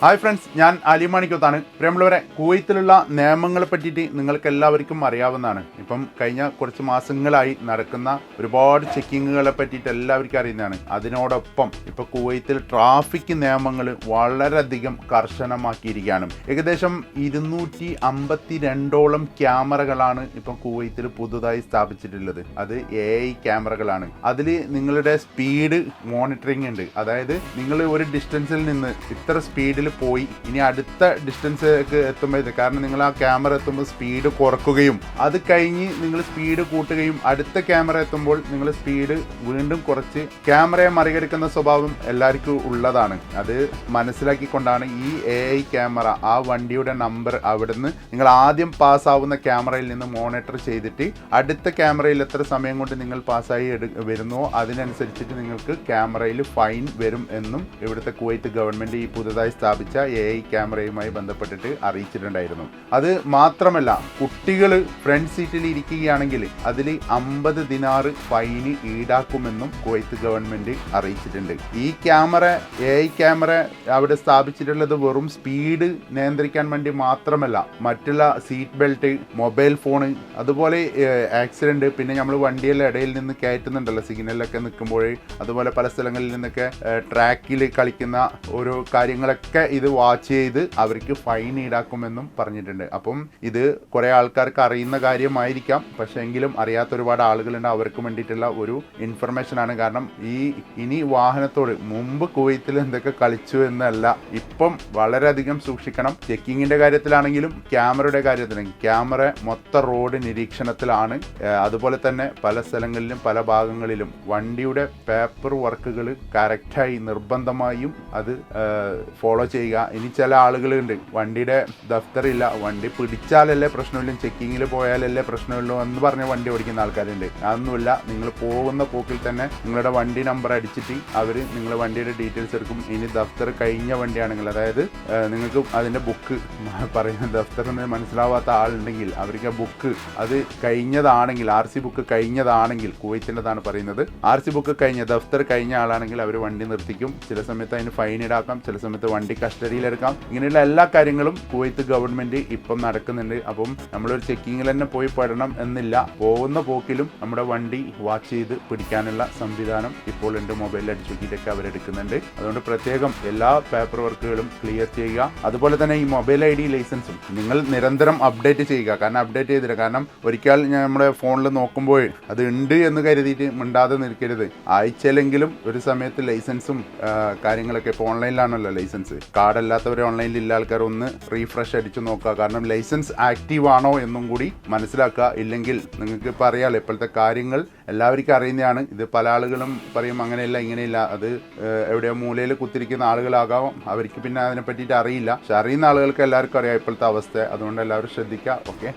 Hi friends ഞാൻ അലിമാണിക്കത്താണ് പ്രിയമുള്ളവരെ കുവൈത്തിലുള്ള നിയമങ്ങളെ പറ്റിയിട്ട് നിങ്ങൾക്ക് എല്ലാവർക്കും അറിയാവുന്നതാണ്. ഇപ്പം കഴിഞ്ഞ കുറച്ച് മാസങ്ങളായി നടക്കുന്ന ഒരുപാട് ചെക്കിങ്ങുകളെ പറ്റിയിട്ട് എല്ലാവർക്കും അറിയുന്നതാണ്. അതിനോടൊപ്പം ഇപ്പോൾ കുവൈത്തിൽ ട്രാഫിക് നിയമങ്ങൾ വളരെയധികം കർശനമാക്കിയിരിക്കുകയാണ്. ഏകദേശം ഇരുന്നൂറ്റി അമ്പത്തി രണ്ടോളം ക്യാമറകളാണ് ഇപ്പം കുവൈത്തിൽ പുതുതായി സ്ഥാപിച്ചിട്ടുള്ളത്. അത് എ ഐ ക്യാമറകളാണ്. അതിൽ നിങ്ങളുടെ സ്പീഡ് മോണിറ്ററിംഗ് ഉണ്ട്. അതായത് നിങ്ങൾ ഒരു ഡിസ്റ്റൻസിൽ നിന്ന് ഇത്ര സ്പീഡിൽ പോയി. ഇനി അടുത്ത ഡിസ്റ്റൻസ് എത്തുമ്പോഴത്തേക്ക് കാരണം നിങ്ങൾ ആ ക്യാമറ എത്തുമ്പോൾ സ്പീഡ് കുറക്കുകയും അത് കഴിഞ്ഞ് നിങ്ങൾ സ്പീഡ് കൂട്ടുകയും അടുത്ത ക്യാമറ എത്തുമ്പോൾ നിങ്ങൾ സ്പീഡ് വീണ്ടും കുറച്ച് ക്യാമറയെ മറികടക്കുന്ന സ്വഭാവം എല്ലാവർക്കും ഉള്ളതാണ്. അത് മനസ്സിലാക്കിക്കൊണ്ടാണ് ഈ എ ഐ ക്യാമറ ആ വണ്ടിയുടെ നമ്പർ അവിടുന്ന് നിങ്ങൾ ആദ്യം പാസ്സാവുന്ന ക്യാമറയിൽ നിന്ന് മോണിറ്റർ ചെയ്തിട്ട് അടുത്ത ക്യാമറയിൽ എത്ര സമയം കൊണ്ട് നിങ്ങൾ പാസ്സായി എടു വരുന്നോ അതിനനുസരിച്ചിട്ട് നിങ്ങൾക്ക് ക്യാമറയിൽ ഫൈൻ വരും എന്നും ഇവിടുത്തെ കുവൈത്ത് ഗവൺമെന്റ് ഈ പുതുതായി സ്ഥാപിച്ച എ ഐ ക്യാമറയുമായി ബന്ധപ്പെട്ടിട്ട് അറിയിച്ചിട്ടുണ്ടായിരുന്നു. അത് മാത്രമല്ല കുട്ടികൾ ഫ്രണ്ട് സീറ്റിൽ ഇരിക്കുകയാണെങ്കിൽ അതിൽ അമ്പത് ദിനാറ് ഫൈന് ഈടാക്കുമെന്നും കുവൈത്ത് ഗവൺമെന്റ് അറിയിച്ചിട്ടുണ്ട്. ഈ ക്യാമറ എ ഐ ക്യാമറ അവിടെ സ്ഥാപിച്ചിട്ടുള്ളത് വെറും സ്പീഡ് നിയന്ത്രിക്കാൻ വേണ്ടി മാത്രമല്ല മറ്റുള്ള സീറ്റ് ബെൽറ്റ് മൊബൈൽ ഫോണ് അതുപോലെ ആക്സിഡന്റ് പിന്നെ നമ്മൾ വണ്ടിയുടെ ഇടയിൽ നിന്ന് കയറ്റുന്നുണ്ടല്ലോ സിഗ്നലിലൊക്കെ നിൽക്കുമ്പോൾ അതുപോലെ പല സ്ഥലങ്ങളിൽ നിന്നൊക്കെ ട്രാക്കിൽ കളിക്കുന്ന ഓരോ കാര്യങ്ങളൊക്കെ ഇത് വാച്ച് ചെയ്ത് അവർക്ക് ഫൈൻ ഈടാക്കുമെന്നും പറഞ്ഞിട്ടുണ്ട്. അപ്പം ഇത് കുറേ ആൾക്കാർക്ക് അറിയുന്ന കാര്യമായിരിക്കാം. പക്ഷേ എങ്കിലും അറിയാത്ത ഒരുപാട് ആളുകളുണ്ട്. അവർക്ക് വേണ്ടിയിട്ടുള്ള ഒരു ഇൻഫർമേഷൻ ആണ്. കാരണം ഈ ഇനി വാഹനത്തോട് മുമ്പ് കുവൈത്തിൽ എന്തൊക്കെ കളിച്ചു എന്നല്ല ഇപ്പം വളരെയധികം സൂക്ഷിക്കണം. ചെക്കിങ്ങിന്റെ കാര്യത്തിലാണെങ്കിലും ക്യാമറയുടെ കാര്യത്തിലും ക്യാമറ മൊത്ത റോഡ് നിരീക്ഷണത്തിലാണ്. അതുപോലെ തന്നെ പല സ്ഥലങ്ങളിലും പല ഭാഗങ്ങളിലും വണ്ടിയുടെ പേപ്പർ വർക്കുകൾ കറക്റ്റായി നിർബന്ധമായും അത് ഫോളോ ചെയ്യുക. ഇനി ചില ആളുകളുണ്ട്. വണ്ടിയുടെ ദഫ്തറില്ല. വണ്ടി പിടിച്ചാലല്ലേ പ്രശ്നമില്ല. ചെക്കിങ്ങിൽ പോയാലല്ലേ പ്രശ്നമുള്ളൂ എന്ന് പറഞ്ഞ് വണ്ടി ഓടിക്കുന്ന ആൾക്കാരുണ്ട്. അതൊന്നുമില്ല. നിങ്ങൾ പോകുന്ന പോക്കിൽ തന്നെ നിങ്ങളുടെ വണ്ടി നമ്പർ അടിച്ചിട്ട് അവർ നിങ്ങളുടെ വണ്ടിയുടെ ഡീറ്റെയിൽസ് എടുക്കും. ഇനി ദഫ്തർ കഴിഞ്ഞ വണ്ടിയാണെങ്കിൽ അതായത് നിങ്ങൾക്ക് അതിന്റെ ബുക്ക് പറയുന്ന ദഫ്തർ എന്ന് മനസ്സിലാവാത്ത ആളുണ്ടെങ്കിൽ അവർക്ക് ബുക്ക് അത് കഴിഞ്ഞതാണെങ്കിൽ ആർ സി ബുക്ക് കഴിഞ്ഞതാണെങ്കിൽ കുവൈത്തിന്റെതാണ് പറയുന്നത്. ആർ സി ബുക്ക് കഴിഞ്ഞ ദഫ്തർ കഴിഞ്ഞ ആളാണെങ്കിൽ അവർ വണ്ടി നിർത്തിക്കും. ചില സമയത്ത് അതിന് ഫൈൻ ഈടാക്കാം ചില സമയത്ത് വണ്ടി കസ്റ്റഡിയിലെടുക്കാം. ഇങ്ങനെയുള്ള എല്ലാ കാര്യങ്ങളും കുവൈത്ത് ഗവൺമെന്റ് ഇപ്പം നടക്കുന്നുണ്ട്. അപ്പം നമ്മളൊരു ചെക്കിങ്ങിൽ തന്നെ പോയി പെടണം എന്നില്ല. പോകുന്ന പോക്കിലും നമ്മുടെ വണ്ടി വാച്ച് ചെയ്ത് പിടിക്കാനുള്ള സംവിധാനം ഇപ്പോൾ ഉണ്ട് മൊബൈലിൽ അടിച്ചു നോക്കിയിട്ടൊക്കെ അവരെടുക്കുന്നുണ്ട്. അതുകൊണ്ട് പ്രത്യേകം എല്ലാ പേപ്പർ വർക്കുകളും ക്ലിയർ ചെയ്യുക. അതുപോലെ തന്നെ ഈ മൊബൈൽ ഐ ഡി ലൈസൻസും നിങ്ങൾ നിരന്തരം അപ്ഡേറ്റ് ചെയ്യുക. കാരണം അപ്ഡേറ്റ് ചെയ്തില്ല. കാരണം ഒരിക്കൽ നമ്മുടെ ഫോണിൽ നോക്കുമ്പോൾ അത് ഉണ്ട് എന്ന് കരുതിയിട്ട് മിണ്ടാതെ നിൽക്കരുത്. ആഴ്ചയിലെങ്കിലും ഒരു സമയത്ത് ലൈസൻസും കാര്യങ്ങളൊക്കെ ഇപ്പോൾ ഓൺലൈനിലാണല്ലോ ലൈസൻസ്. കാർഡ് അല്ലാത്തവരെ ഓൺലൈനിൽ ഇല്ല ആൾക്കാർ ഒന്ന് റീഫ്രഷ് അടിച്ചു നോക്കുക. കാരണം ലൈസൻസ് ആക്റ്റീവ് ആണോ എന്നും കൂടി മനസ്സിലാക്കുക. ഇല്ലെങ്കിൽ നിങ്ങൾക്ക് ഇപ്പോൾ അറിയാമല്ലോ ഇപ്പോഴത്തെ കാര്യങ്ങൾ എല്ലാവർക്കും അറിയുന്നതാണ്. ഇത് പല ആളുകളും പറയും അങ്ങനെയല്ല ഇങ്ങനെയില്ല. അത് എവിടെയോ മൂലയിൽ കുത്തിരിക്കുന്ന ആളുകളാകാം. അവർക്ക് പിന്നെ അതിനെ പറ്റിയിട്ട് അറിയില്ല. പക്ഷെ അറിയുന്ന ആളുകൾക്ക് എല്ലാവർക്കും അറിയാം ഇപ്പോഴത്തെ അവസ്ഥ. അതുകൊണ്ട് എല്ലാവരും ശ്രദ്ധിക്കുക. ഓക്കെ?